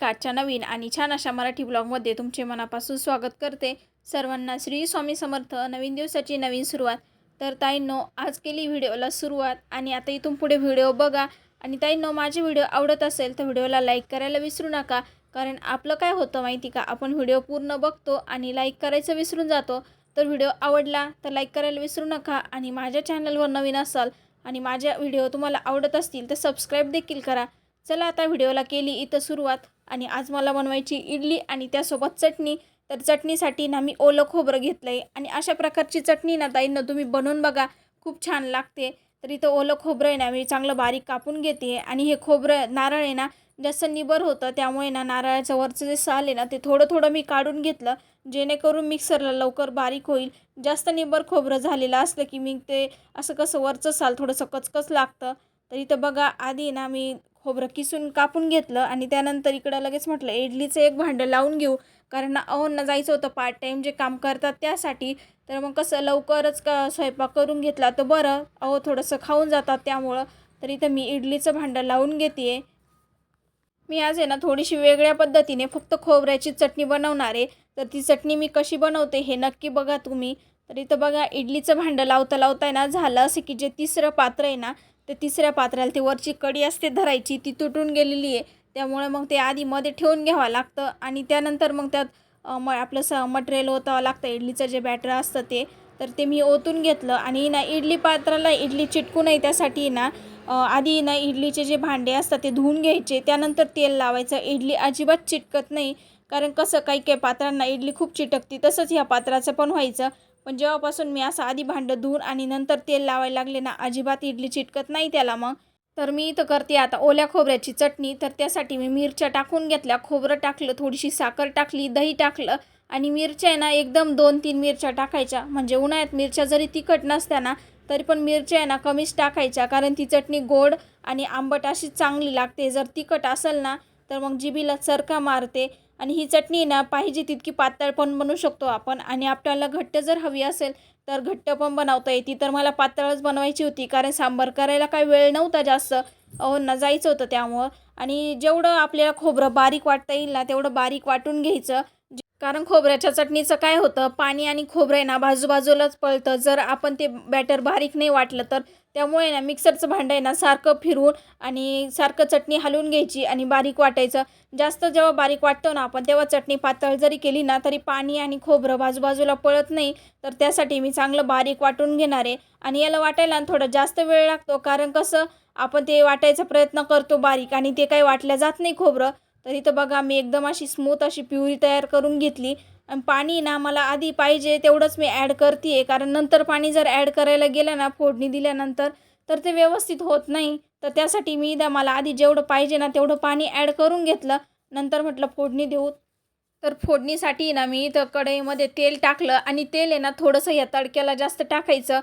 Hello आजच्या नवीन आणि छान अशा मराठी ब्लॉगमध्ये तुमचे मनापासून स्वागत करते. सर्वांना श्री स्वामी समर्थ. नवीन दिवसाची नवीन सुरुवात. तर ताईंनो आज केली व्हिडिओला सुरुवात आणि आता इथून पुढे व्हिडिओ बघा. आणि ताईंनो माझे व्हिडिओ आवडत असेल तर व्हिडिओला लाईक करायला विसरू नका. कारण आपलं काय होतं माहिती का? आपण व्हिडिओ पूर्ण बघतो आणि लाईक करायचं विसरून जातो. तर व्हिडिओ आवडला तर लाईक करायला विसरू नका. आणि माझ्या चॅनलवर नवीन असाल आणि माझ्या व्हिडिओ तुम्हाला आवडत असतील तर सबस्क्राईब देखील करा. चला आता व्हिडिओला केली इथं सुरुवात. आणि आज मला बनवायची इडली आणि त्यासोबत चटणी. तर चटणीसाठी ना मी ओलं खोबरं घेतलं आहे आणि अशा प्रकारची चटणी ना ताईंना तुम्ही बनवून बघा. खूप छान लागते. तर इथं ओलं खोबरं आहे ना मी चांगलं बारीक कापून घेते आणि हे खोबरं नारळ आहे ना जास्त निबर होतं त्यामुळे ना नारळाचं वरचं जे साल आहे ना ते थोडं थोडं मी काढून घेतलं. जेणेकरून मिक्सरला लवकर बारीक होईल. जास्त निबर खोबरं झालेलं असलं की मी ते असं कसं वरचं साल थोडंसं कचकच लागतं. तर इथं बघा आधी ना मी खोबरं किसून कापून घेतलं आणि त्यानंतर इकडं लगेच म्हटलं इडलीचं एक भांडं लावून घेऊ. कारण अहोंना जायचं होतं पार्ट टाईम जे काम करतात त्यासाठी. तर मग कसं लवकरच का स्वयंपाक करून घेतला तर बरं. अहो थोडंसं खाऊन जातात त्यामुळं. तर इथं मी इडलीचं भांडं लावून घेते मी आज आहे ना थोडीशी वेगळ्या पद्धतीने फक्त खोबऱ्याची चटणी बनवणार आहे. तर ती चटणी मी कशी बनवते हे नक्की बघा तुम्ही. तर इथं बघा इडलीचं भांडं लावता लावता आहे ना झालं असं की जे तिसरं पात्र आहे ना ते तिसऱ्या पात्राला ती वरची कडी असते धरायची ती तुटून गेलेली आहे. त्यामुळे मग ते आधी मध्ये ठेवून घ्यावं लागतं आणि त्यानंतर मग त्यात म आपलं स मटेरियल ओतावं लागतं. इडलीचं जे बॅटर असतं ते. तर ते मी ओतून घेतलं आणि ना इडली पात्राला इडली चिटकू नये त्यासाठी ना आधी ना इडलीचे जे भांडे असतात ते धुवून घ्यायचे. त्यानंतर तेल लावायचं. इडली अजिबात चिटकत नाही. कारण कसं काही काही पात्रांना इडली खूप चिटकते. तसंच ह्या पात्राचं पण व्हायचं. पण जेव्हापासून मी असं आधी भांडं धुवून आणि नंतर तेल लावायला लागले ना अजिबात इडली चिटकत नाही त्याला मग. तर मी इथं करते आता ओल्या खोबऱ्याची चटणी. तर त्यासाठी मी मिरच्या टाकून घेतल्या. खोबरं टाकलं थोडीशी साखर टाकली दही टाकलं आणि मिरच्या आहे ना एकदम दोन तीन मिरच्या टाकायच्या. म्हणजे उन्हाळ्यात मिरच्या जरी तिखट नसत्या ना तरी पण मिरच्या आहे ना कमीच टाकायच्या. कारण ती चटणी गोड आणि आंबट अशी चांगली लागते. जर तिखट असेल ना तर मग जिबीला चरका मारते. आणि ही चटणी ना पाहिजे तितकी पातळ पण बनवू शकतो आपण. आणि आपल्याला घट्ट जर हवी असेल तर घट्ट पण बनवता येते. तर मला पातळच बनवायची होती कारण सांबार करायला काही वेळ नव्हता जास्त. अहो ना जायचं होतं त्यामुळं. आणि जेवढं आपल्याला खोबरं बारीक वाटता येईल ना तेवढं बारीक वाटून घ्यायचं. कारण खोबऱ्याच्या चटणीचं काय होतं? पाणी आणि खोबरं आहे ना बाजूबाजूलाच पळतं. जर आपण ते बॅटर बारीक नाही वाटलं तर. त्यामुळे ना मिक्सरचं भांडं आहे ना सारखं फिरवून आणि सारखं चटणी हलवून घ्यायची आणि बारीक वाटायचं. जास्त जेव्हा बारीक वाटतो ना आपण तेव्हा चटणी पातळ जरी केली ना तरी पाणी आणि खोबरं बाजूबाजूला पळत नाही. तर त्यासाठी मी चांगलं बारीक वाटून घेणार आहे. आणि याला वाटायला थोडा जास्त वेळ लागतो. कारण कसं? आपण ते वाटायचा प्रयत्न करतो बारीक आणि ते काही वाटल्या जात नाही खोबरं. तर इथं बघा मी एकदम अशी स्मूथ अशी प्युरी तयार करून घेतली. आणि पाणी ना मला आधी पाहिजे तेवढंच मी ॲड करते आहे कारण नंतर पाणी जर ॲड करायला गेलं ना फोडणी दिल्यानंतर तर ते व्यवस्थित होत नाही. तर त्यासाठी मी इथं मला आधी जेवढं पाहिजे ना तेवढं पाणी ॲड करून घेतलं. नंतर म्हटलं फोडणी देऊ. तर फोडणीसाठी ना मी इथं कढईमध्ये तेल टाकलं. आणि तेल आहे ना थोडंसं या तडक्याला जास्त टाकायचं.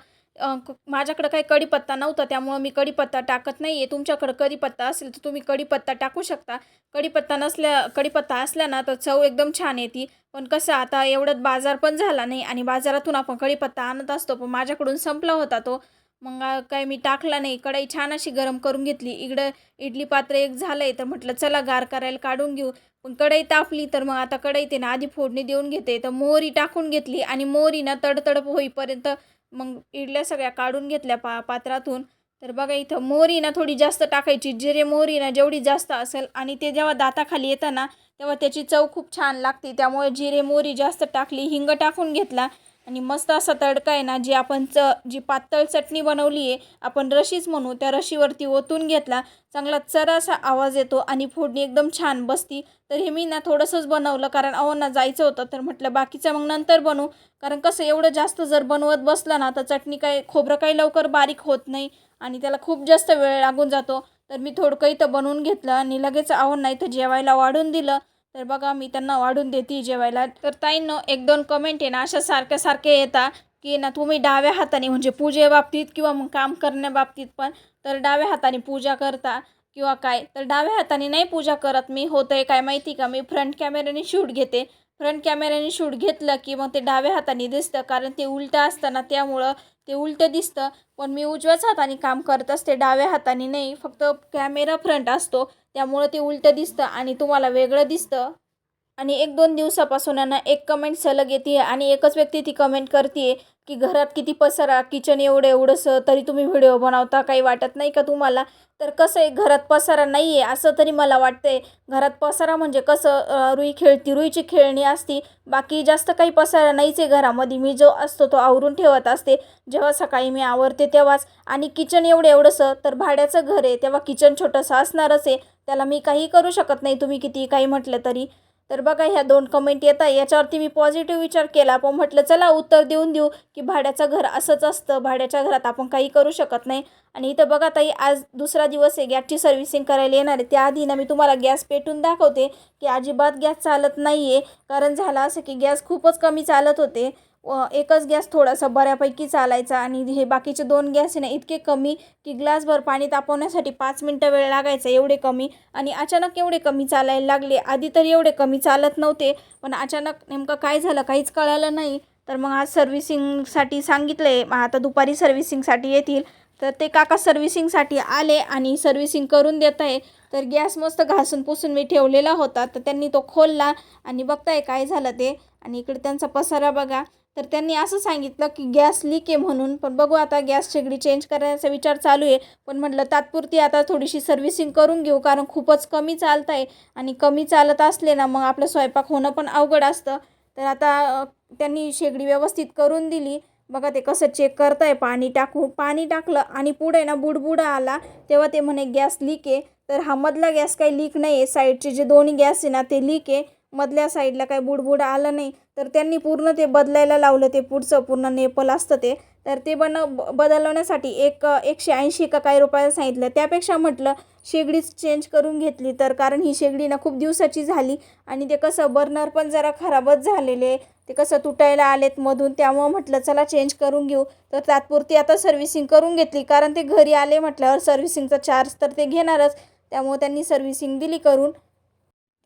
माझ्याकडं काही कढीपत्ता नव्हता त्यामुळं मी कढीपत्ता टाकत नाही आहे तुमच्याकडं कढीपत्ता असेल तर तुम्ही कढीपत्ता टाकू शकता. कढीपत्ता नसल्या कढीपत्ता असला ना तर चव एकदम छान येते. पण कसं आता एवढ्यात बाजार पण झाला नाही आणि बाजारातून आपण कढीपत्ता आणत असतो पण माझ्याकडून संपला होता तो. मग काय मी टाकला नाही. कढई छान अशी गरम करून घेतली. इकडं इडली पात्र एक झालं आहे तर म्हटलं चला गार करायला काढून घेऊ. पण कढई तापली तर मग आता कढई ते ना आधी फोडणी देऊन घेते. तर मोहरी टाकून घेतली आणि मोहरी ना तडतड होईपर्यंत मग इडल्या सगळ्या काढून घेतल्या पा पात्रातून. तर बघा इथं मोहरी ना थोडी जास्त टाकायची. जिरे मोहरी ना जेवढी जास्त असेल आणि ते जेव्हा दाताखाली येतं ना तेव्हा त्याची चव खूप छान लागते. त्यामुळे जिरे मोहरी जास्त टाकली हिंग टाकून घेतला. आणि मस्त असा तडका आहे ना जी आपण च जी पातळ चटणी बनवली आहे आपण रशीच म्हणू त्या रशीवरती ओतून घेतला चांगला चरासा आवाज येतो आणि फोडणी एकदम छान बसती. तर हे मी ना थोडंसंच बनवलं कारण अहोंना जायचं होतं तर म्हटलं बाकीचं मग नंतर बनवू. कारण कसं एवढं जास्त जर बनवत बसलं ना तर चटणी काय खोबरं काही लवकर बारीक होत नाही आणि त्याला खूप जास्त वेळ लागून जातो. तर मी थोडकं इथं बनवून घेतलं आणि लगेच आवड नाही तर जेवायला वाढून दिलं. तर बघा मी त्यांना वाढून देते जेवायला. तर ताईंनो एक दोन कमेंट आहे ना अशा सारख्या सारखे येतात की ना तुम्ही डाव्या हाताने म्हणजे पूजेबाबतीत किंवा मग काम करण्याबाबतीत पण तर डाव्या हाताने पूजा करता किंवा काय? तर डाव्या हाताने नाही पूजा करत मी. होतं आहे काय माहिती का? मी फ्रंट कॅमेऱ्याने शूट घेते. फ्रंट कॅमेऱ्याने शूट घेतलं की मग ते डाव्या हाताने दिसतं कारण ते उलटं असतं ना त्यामुळं ते उलटं दिसतं. पण मी उजव्याच हाताने काम करत असते डाव्या हाताने नाही. फक्त कॅमेरा फ्रंट असतो. त्यामुळं ते उलटं दिसतं आणि तुम्हाला वेगळं दिसतं. आणि एक दोन दिवसापासून ना एक कमेंट सलग येते आणि एकच व्यक्ती ती कमेंट करते की घरात किती पसारा किचन एवढं एवढंसं तरी तुम्ही व्हिडिओ बनवता काही वाटत नाही का तुम्हाला? तर कसं आहे घरात पसारा नाही आहे असं तरी मला वाटतं आहे घरात पसारा म्हणजे कसं रुई खेळती रुईची खेळणी असती. बाकी जास्त काही पसारा नाहीच आहे घरामध्ये. मी जो असतो तो आवरून ठेवत असते. जेव्हा सकाळी मी आवरते तेव्हाच. आणि किचन एवढं एवढंसं तर भाड्याचं घर आहे. तेव्हा किचन छोटंसं असणारच आहे. त्याला मी काही करू शकत नाही. तुम्ही किती काही म्हटलं तरी. तर बघा ह्या दोन कमेंट येत आहे याच्यावरती मी पॉझिटिव्ह विचार केला. पण म्हटलं चला उत्तर देऊन देऊ की भाड्याचं घर असंच असतं. भाड्याच्या घरात आपण काही करू शकत नाही. आणि इथं बघा ताई आज दुसरा दिवस आहे. गॅसची सर्व्हिसिंग करायला येणार आहे. त्याआधी ना मी तुम्हाला गॅस पेटून दाखवते की अजिबात गॅस चालत नाही आहे कारण झालं असं की गॅस खूपच कमी चालत होते. एकच गॅस थोडासा बऱ्यापैकी चालायचा आणि हे बाकीचे दोन गॅस आहे ना इतके कमी की ग्लासभर पाणी तापवण्यासाठी पाच मिनटं वेळ लागायचा एवढे कमी. आणि अचानक एवढे कमी चालायला लागले आधी तर एवढे कमी चालत नव्हते पण अचानक नेमकं काय झालं काहीच कळालं नाही. तर मग आज सर्व्हिसिंगसाठी सांगितलं आहे मग आता दुपारी सर्व्हिसिंगसाठी येतील. तर ते काका सर्व्हिसिंगसाठी आले आणि सर्व्हिसिंग करून देत आहे. तर गॅस मस्त घासून पुसून मी ठेवलेला होता तर त्यांनी तो खोलला आणि बघताय काय झालं ते. आणि इकडे त्यांचा पसारा बघा. तर त्यांनी असं सांगितलं की गॅस लीक आहे म्हणून पण बघू आता गॅस शेगडी चेंज करायचा विचार चालू आहे. पण म्हटलं तात्पुरती आता थोडीशी सर्व्हिसिंग करून घेऊ कारण खूपच कमी चालत आहे आणि कमी चालत असले ना मग आपलं स्वयंपाक होणं पण अवघड असतं. तर आता त्यांनी शेगडी व्यवस्थित करून दिली. बघा ते कसं चेक करताय पाणी टाकू पाणी टाकलं आणि पुढे ना बुडबुडा आला तेव्हा ते म्हणे गॅस लीक आहे. तर हा मधला गॅस काही लीक नाही आहे साईडचे जे दोन्ही गॅस आहे ना ते लीक आहे. मधल्या साईडला काही बुडबुड आलं नाही तर त्यांनी पूर्ण ते बदलायला लावलं ते पुढचं पूर्ण नेपल असतं ते. तर ते बन ब- बदलवण्यासाठी एक एकशे ऐंशी का काही रुपयाला सांगितलं. त्यापेक्षा म्हटलं शेगडीच चेंज करून घेतली तर कारण ही शेगडी ना खूप दिवसाची झाली आणि ते कसं बर्नर पण जरा खराबच झालेले ते कसं तुटायला आलेत मधून त्यामुळं म्हटलं चला चेंज करून घेऊ. तर तात्पुरती आता सर्व्हिसिंग करून घेतली कारण ते घरी आले म्हटल्यावर सर्व्हिसिंगचा चार्ज तर ते घेणारच. त्यामुळे त्यांनी सर्व्हिसिंग दिली करून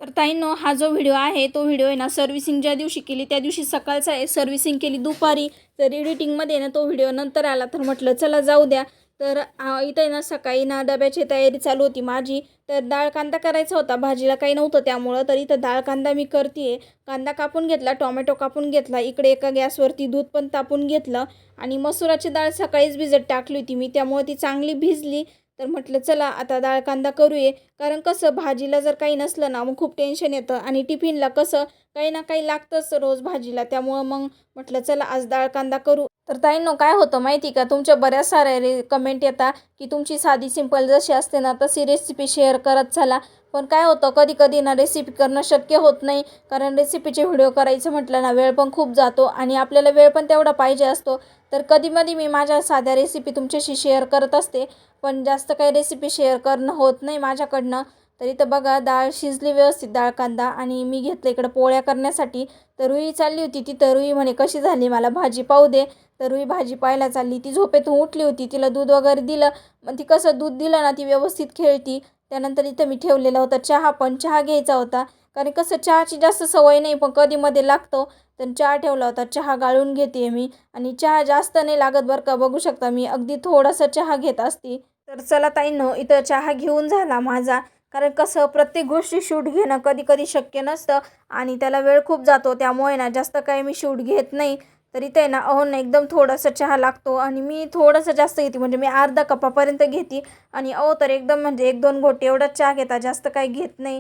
तर ताईंनो हा जो व्हिडिओ आहे तो व्हिडिओ आहे ना सर्व्हिसिंग ज्या दिवशी केली त्या दिवशी सकाळचा आहे सर्व्हिसिंग केली दुपारी. तर एडिटिंगमध्ये ना तो व्हिडिओ नंतर आला तर म्हटलं चला जाऊ द्या. तर इथं आहे ना सकाळी ना डब्याची तयारी चालू होती माझी. तर डाळ कांदा करायचा होता भाजीला काही नव्हतं त्यामुळं तर इथं डाळ कांदा मी करते कांदा कापून घेतला टोमॅटो कापून घेतला इकडे एका गॅसवरती दूध पण तापून घेतलं. आणि मसुराची डाळ सकाळीच भिजत टाकली होती मी त्यामुळे ती चांगली भिजली. तर म्हटलं चला आता डाळ कांदा करूये. कारण कसं भाजीला जर काही नसलं ना मग खूप टेन्शन येतं. आणि टिफिनला कसं काही ना काही लागतंच रोज भाजीला. त्यामुळं मग म्हटलं चला आज डाळ कांदा करू. तर ताईंनो काय होतं माहिती का? तुमच्या बऱ्याच साऱ्या रे कमेंट येतात की तुमची साधी सिंपल जशी असते ना तशी रेसिपी शेअर करत चला. पण काय होतं कधी कधी ना रेसिपी करणं शक्य होत नाही. कारण रेसिपीचे व्हिडिओ करायचं म्हटलं ना वेळ पण खूप जातो आणि आपल्याला वेळ पण तेवढा पाहिजे असतो. तर कधीमधी मी माझ्या साध्या रेसिपी तुमच्याशी शेअर करत असते. पण जास्त काही रेसिपी शेअर करणं होत नाही माझ्याकडनं. तर इथं बघा डाळ शिजली व्यवस्थित डाळ कांदा. आणि मी घेतलं इकडं पोळ्या करण्यासाठी. तरुई चालली होती ती तरुई म्हणे कशी झाली मला? भाजी पाहू दे. तरुई भाजी पाहायला चालली. ती झोपेतून उठली होती तिला दूध वगैरे दिलं. मग ती कसं दूध दिलं ना ती व्यवस्थित खेळती. त्यानंतर इथं मी ठेवलेला होता चहा पण चहा घ्यायचा होता. कारण कसं चहाची जास्त सवय नाही पण कधीमध्ये लागतो. तर चहा ठेवला होता. चहा गाळून घेते मी. आणि चहा जास्त नाही लागत बरं का बघू शकता. मी अगदी थोडासा चहा घेत असते. तर चला ताईंनो इथं चहा घेऊन झाला माझा. कारण कसं प्रत्येक गोष्टी शूट घेणं कधी कधी शक्य नसतं आणि त्याला वेळ खूप जातो. त्यामुळे ना जास्त काही मी शूट घेत नाही. तर इथे ना अहो ना एकदम थोडासा चहा लागतो आणि मी थोडंसं जास्त घेते. म्हणजे मी अर्धा कपापर्यंत घेते आणि अहो तर एकदम म्हणजे एक दोन घोटे एवढाच चहा घेता जास्त काही घेत नाही.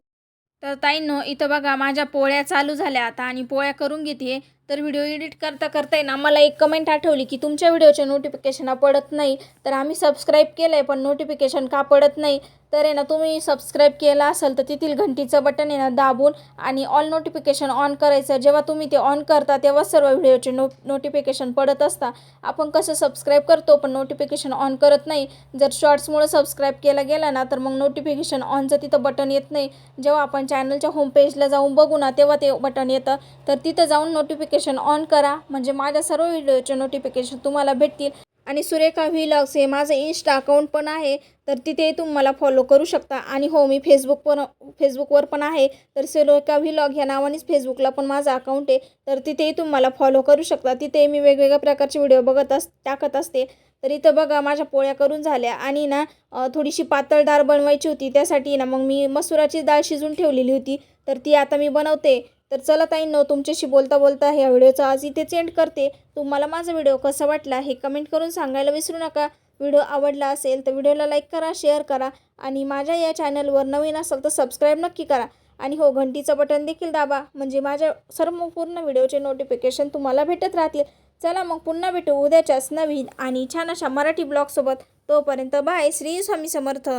तर ताईंनो इथं बघा माझ्या पोळ्या चालू झाल्या आता आणि पोळ्या करून घेते. तर व्हिडिओ एडिट करता करता ना मला एक कमेंट आठवली की तुमच्या व्हिडिओचे नोटिफिकेशन पडत नाही. तर आम्ही सबस्क्राईब केलं आहे पण नोटिफिकेशन का पडत नाही? तर आहे ना तुम्ही सबस्क्राईब केला असेल तर तेथील घंटीचं बटन आहे ना दाबून आणि ऑल नोटिफिकेशन ऑन करायचं. जेव्हा तुम्ही ते ऑन करता तेव्हा सर्व व्हिडिओचे नो नोटिफिकेशन पडत असता. आपण कसं सबस्क्राईब करतो पण नोटिफिकेशन ऑन करत नाही. जर शॉर्ट्समुळं सबस्क्राईब केला गेला ना तर मग नोटिफिकेशन ऑनचं तिथं बटन येत नाही. जेव्हा आपण चॅनलच्या होम पेजला जाऊन बघू ना तेव्हा ते बटन येतं. तर तिथं जाऊन नोटिफिकेशन ऑन करा. म्हणजे माझ्या सर्व व्हिडिओचे नोटिफिकेशन तुम्हाला भेटतील. आणि सुरेखा व्हिलॉग्स हे माझं इन्स्टा अकाउंट पण आहे तर तिथे तुम्ही मला फॉलो करू शकता. आणि हो मी फेसबुक पण फेसबुकवर पण आहे तर सुरेखा व्हिलॉग ह्या नावानेच फेसबुकला पण माझं अकाउंट आहे तर तिथेही तुम्ही मला फॉलो करू शकता. तिथे मी वेगवेगळ्या प्रकारचे व्हिडिओ बघत अस टाकत असते. तर इथं बघा माझ्या पोळ्या करून झाल्या. आणि ना थोडीशी पातळ डाळ बनवायची होती त्यासाठी ना मग मी मसुराची डाळ शिजून ठेवलेली होती तर ती आता मी बनवते. तर चला ताईंनो तुमच्याशी बोलता बोलता ह्या व्हिडिओचा आज इथेच एंड करते. तुम्हाला माझा व्हिडिओ कसा वाटला हे कमेंट करून सांगायला विसरू नका. व्हिडिओ आवडला असेल तर व्हिडिओला लाईक करा शेअर करा आणि माझ्या या चॅनलवर नवीन असाल तर सबस्क्राईब नक्की करा. आणि हो घंटीचं बटन देखील दाबा म्हणजे माझ्या सर्व पूर्ण व्हिडिओचे नोटिफिकेशन तुम्हाला भेटत राहतील. चला मग पुन्हा भेटू उद्याच्याच नवीन आणि छान अशा मराठी ब्लॉगसोबत तोपर्यंत बाय श्री स्वामी समर्थ.